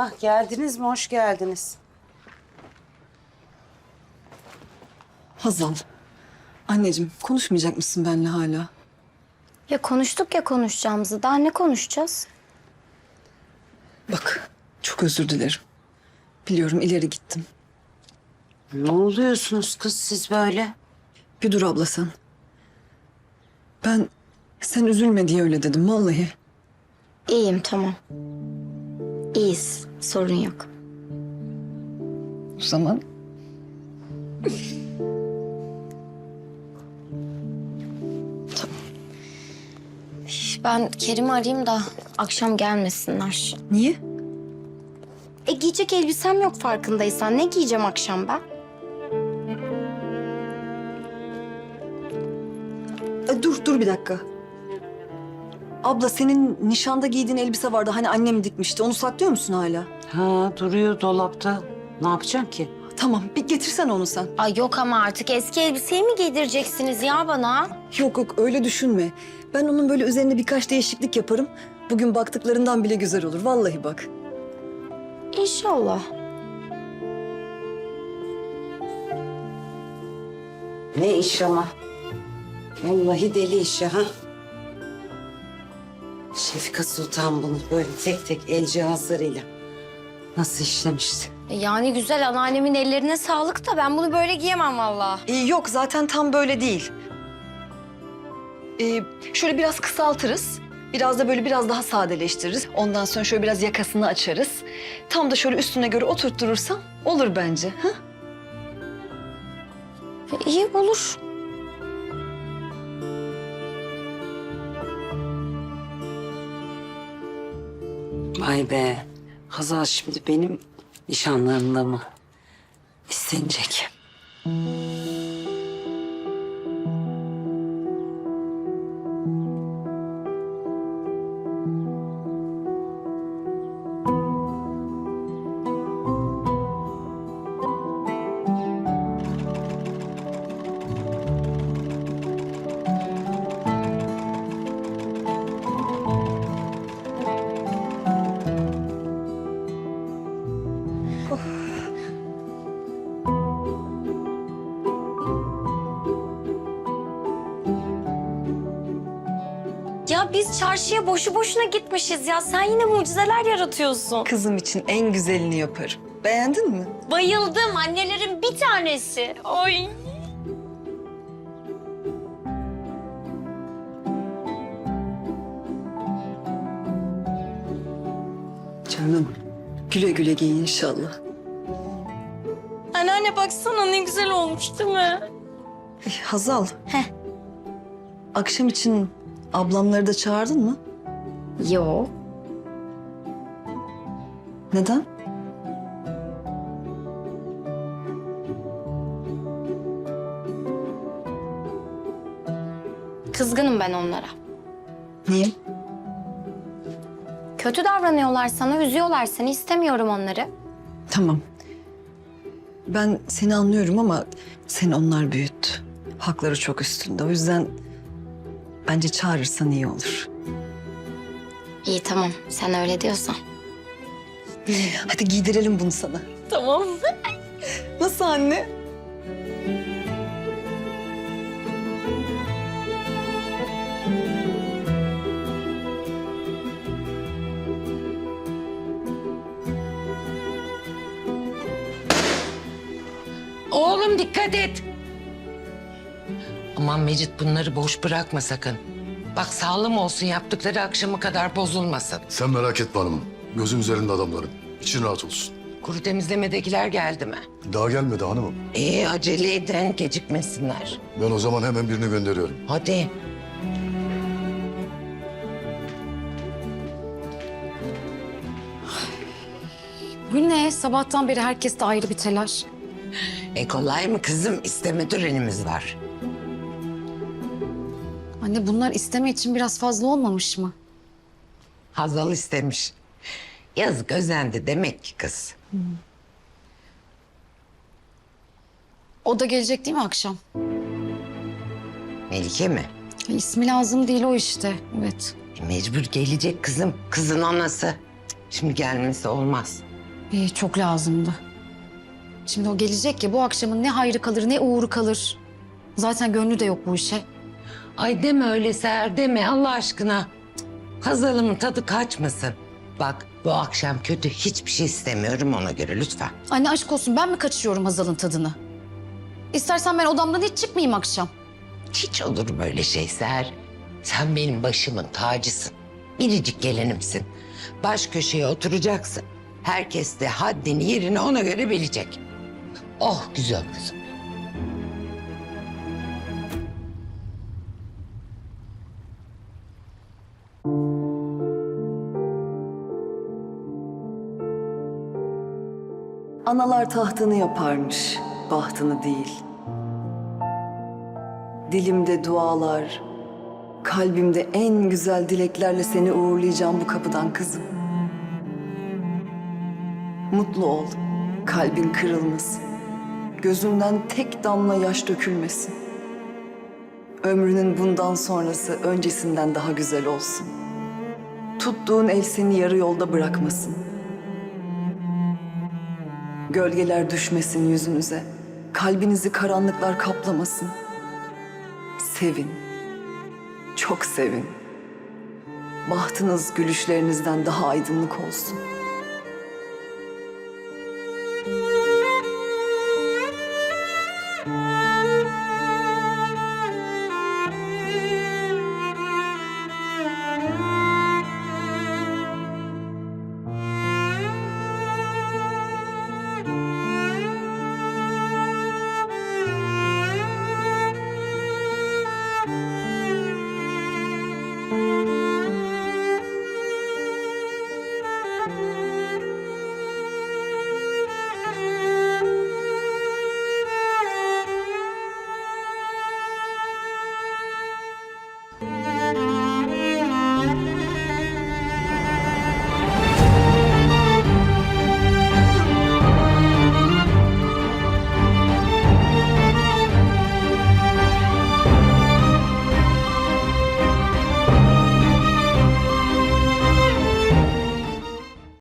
Ah geldiniz mi? Hoş geldiniz. Hazal. Anneciğim konuşmayacak mısın benimle hala? Ya konuştuk ya konuşacağımızı. Daha ne konuşacağız? Bak çok özür dilerim. Biliyorum ileri gittim. Ne oluyorsunuz kız siz böyle? Bir dur abla sen. Ben sen üzülme diye öyle dedim vallahi. İyiyim tamam. İyiyiz. Sorun yok. O zaman Ben Kerim'i arayayım da akşam gelmesinler. niye? E giyecek elbisem yok farkındaysan. Ne giyeceğim akşam ben? E, dur dur bir dakika. Abla senin nişanda giydiğin elbise vardı hani annem dikmişti. Onu saklıyor musun hala? Ha duruyor dolapta. Ne yapacaksın ki? Tamam bir getirsen onu sen. Ay yok ama artık eski elbiseyi mi giydireceksiniz ya bana? Yok yok öyle düşünme. Ben onun böyle üzerine birkaç değişiklik yaparım. Bugün baktıklarından bile güzel olur. Vallahi bak. İnşallah. Ne iş ama? Vallahi deli işi ha. Şefika Sultan bunu böyle tek tek el cihazlarıyla nasıl işlemişti? E yani güzel anneannemin ellerine sağlık da ben bunu böyle giyemem vallahi. Ee, yok zaten tam böyle değil. Ee, şöyle biraz kısaltırız. Biraz da böyle biraz daha sadeleştiririz. Ondan sonra şöyle biraz yakasını açarız. Tam da şöyle üstüne göre oturtturursam olur bence. Ha? E, iyi olur. Vay be. Hazal şimdi benim nişanlarımda mı istenecek? Biz çarşıya boşu boşuna gitmişiz ya. Sen yine mucizeler yaratıyorsun. Kızım için en güzelini yaparım. Beğendin mi? Bayıldım. Annelerin bir tanesi. Ay. Canım. Güle güle giy inşallah. Anneanne baksana ne güzel olmuş değil mi? Hazal. Heh. Akşam için ablamları da çağırdın mı? Yo. Neden? Kızgınım ben onlara. Niye? Kötü davranıyorlar sana, üzüyorlar seni. İstemiyorum onları. Tamam. Ben seni anlıyorum ama seni onlar büyüttü. Hakları çok üstünde. O yüzden bence çağırırsan iyi olur. İyi tamam. Sen öyle diyorsan. Hadi giydirelim bunu sana. Tamam. Nasıl anne? Oğlum dikkat et. Aman Mecit bunları boş bırakma sakın. Bak sağlam olsun yaptıkları akşama kadar bozulmasın. Sen merak etme hanımım. Gözüm üzerinde adamların. İçin rahat olsun. Kuru temizlemedekiler geldi mi? Daha gelmedi hanımım. İyi acele edin gecikmesinler. Ben o zaman hemen birini gönderiyorum. Hadi. Bu ne? Sabahtan beri herkeste ayrı bir telaş. E kolay mı kızım? İsteme törenimiz var. Anne bunlar isteme için biraz fazla olmamış mı? Hazal istemiş. Yazık özendi demek ki kız. O da gelecek değil mi akşam? Melike mi? E, İsmi lazım değil o işte. Evet. E, mecbur gelecek kızım. Kızın anası. Şimdi gelmesi olmaz. Ee, çok lazımdı. Şimdi o gelecek ya bu akşamın ne hayrı kalır ne uğuru kalır. Zaten gönlü de yok bu işe. Ay deme öyle Seher deme Allah aşkına. Hazalımın tadı kaçmasın. Bak bu akşam kötü hiçbir şey istemiyorum ona göre lütfen. Anne aşk olsun ben mi kaçırıyorum Hazal'ın tadını? İstersen ben odamdan hiç çıkmayayım akşam. Hiç olur mu öyle şey Seher? Sen benim başımın tacısın. Biricik gelinimsin. Baş köşeye oturacaksın. Herkes de haddini yerini ona göre bilecek. Oh güzel kızım. Analar tahtını yaparmış, bahtını değil. Dilimde dualar, kalbimde en güzel dileklerle seni uğurlayacağım bu kapıdan kızım. Mutlu ol, kalbin kırılmasın. Gözünden tek damla yaş dökülmesin. Ömrünün bundan sonrası öncesinden daha güzel olsun. Tuttuğun el seni yarı yolda bırakmasın. Gölgeler düşmesin yüzünüze. Kalbinizi karanlıklar kaplamasın. Sevin. Çok sevin. Bahtınız gülüşlerinizden daha aydınlık olsun.